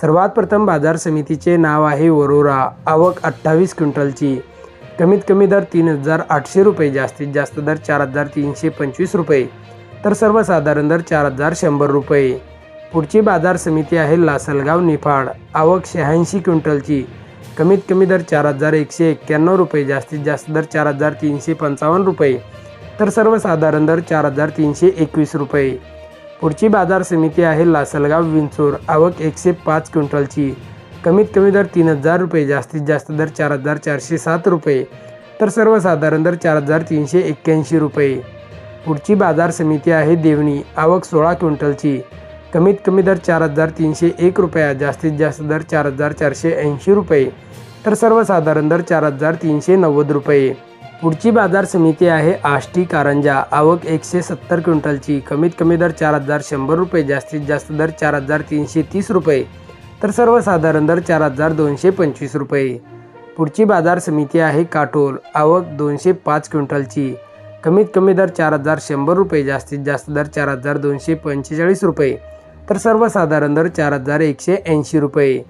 सर्वात प्रथम बाजार समितीचे नाव आहे वरोरा. आवक अठ्ठावीस क्विंटलची. कमीत कमी दर तीन हजार आठशे रुपये जास्तीत जास्त दर चार हजार तीनशे पंचवीस रुपये तर सर्वसाधारण दर चार हजार शंभर रुपये. पुढची बाजार समिती आहे लासलगाव निफाड. आवक शहाऐंशी क्विंटलची. कमीत कमी दर चार हजार एकशे एक्क्याण्णव रुपये जास्तीत जास्त दर चार हजार तीनशे पंचावन्न रुपये तर सर्वसाधारण दर चार हजार तीनशे एकवीस रुपये. पुढची बाजार समिती आहे लासलगाव विंचूर. आवक एकशे पाच क्विंटलची. कमीत कमी दर तीन हजार रुपये जास्तीत जास्त दर चार हजार चारशे सात रुपये. तर सर्वसाधारण दर चार हजार तीनशे एक्क्याऐंशी रुपये. पुढची बाजार समिती आहे देवणी. आवक सोळा क्विंटलची. कमीत कमी दर चार हजार तीनशे एक रुपया जास्तीत जास्त दर चार हजार चारशे ऐंशी रुपये. तर सर्वसाधारण दर चार हजार तीनशे नव्वद रुपये. पुढची बाजार समिती आहे आष्टी कारंजा. आवक एकशे सत्तर क्विंटलची. कमीत कमी दर चार हजार शंभर रुपये जास्तीत जास्त दर चार हजार तीनशे तीस रुपये. तर सर्वसाधारण दर चार हजार दोनशे पंचवीस रुपये. पुढची बाजार समिती आहे काटोल. आवक दोनशे पाच क्विंटलची. कमीत कमी दर चार हजार शंभर रुपये जास्तीत जास्त दर चार हजार दोनशे पंचेचाळीस रुपये. तर सर्वसाधारण दर चार हजार एकशे ऐंशी रुपये.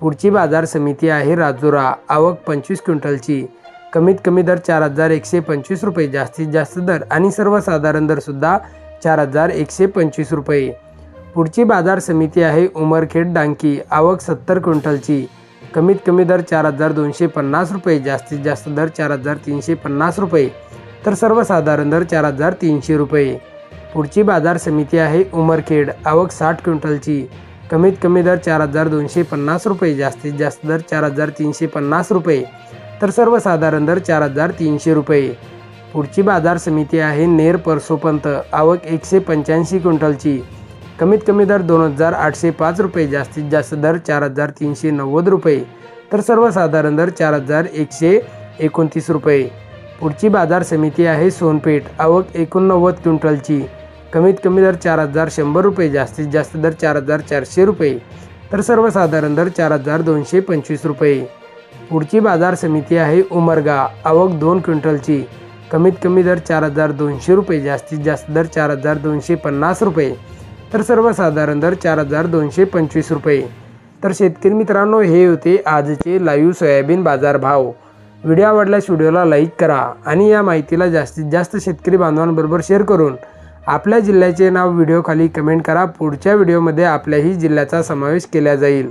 पुढची बाजार समिती आहे राजुरा. आवक पंचवीस क्विंटलची. कमीत कमी दर चार हजार एकशे पंचवीस रुपये. जास्तीत जास्त दर आणि सर्वसाधारण दरसुद्धा चार हजार एकशे पंचवीस रुपये. पुढची बाजार समिती आहे उमरखेड डांकी. आवक सत्तर क्विंटलची. कमीत कमी दर चार हजार दोनशे पन्नास रुपये. जास्तीत जास्त दर चार हजार तीनशे पन्नास रुपये. तर सर्वसाधारण दर चार हजार तीनशे रुपये. पुढची बाजार समिती आहे उमरखेड. आवक साठ क्विंटलची. कमीत कमी दर चार हजार दोनशे पन्नास रुपये. जास्तीत जास्त दर चार हजार तीनशे पन्नास रुपये. तर सर्वसाधारण दर चार हजार तीनशे रुपये. पुढची बाजार समिती आहे नेर परसोपंत. आवक एकशे पंच्याऐंशी क्विंटलची. कमीत कमी दर दोन हजार आठशे पाच रुपये. जास्तीत जास्त दर चार हजार तीनशे नव्वद रुपये. तर सर्वसाधारण दर चार हजार एकशे एकोणतीस रुपये. पुढची बाजार समिती आहे सोनपेठ. आवक एकोणनव्वद क्विंटलची. कमीत कमी दर चार हजार शंभर रुपये. जास्तीत जास्त दर चार हजार चारशे रुपये. तर सर्वसाधारण दर चार हजार दोनशे पंचवीस रुपये. पुढची बाजार समिती आहे उमरगा. आवक दोन क्विंटलची. कमीत कमी दर चार हजार दोनशे रुपये जास्तीत जास्त दर चार हजार दोनशे पन्नास रुपये. तर सर्वसाधारण दर चार हजार दोनशे पंचवीस रुपये. तर शेतकरी मित्रांनो हे होते आजचे लाईव्ह सोयाबीन बाजार भाव व्हिडिओ आवडल्यास व्हिडिओला लाईक करा आणि या माहितीला जास्तीत जास्त शेतकरी बांधवांबरोबर शेअर करून आपल्या जिल्ह्याचे नाव व्हिडिओखाली कमेंट करा. पुढच्या व्हिडिओमध्ये आपल्याही जिल्ह्याचा समावेश केला जाईल.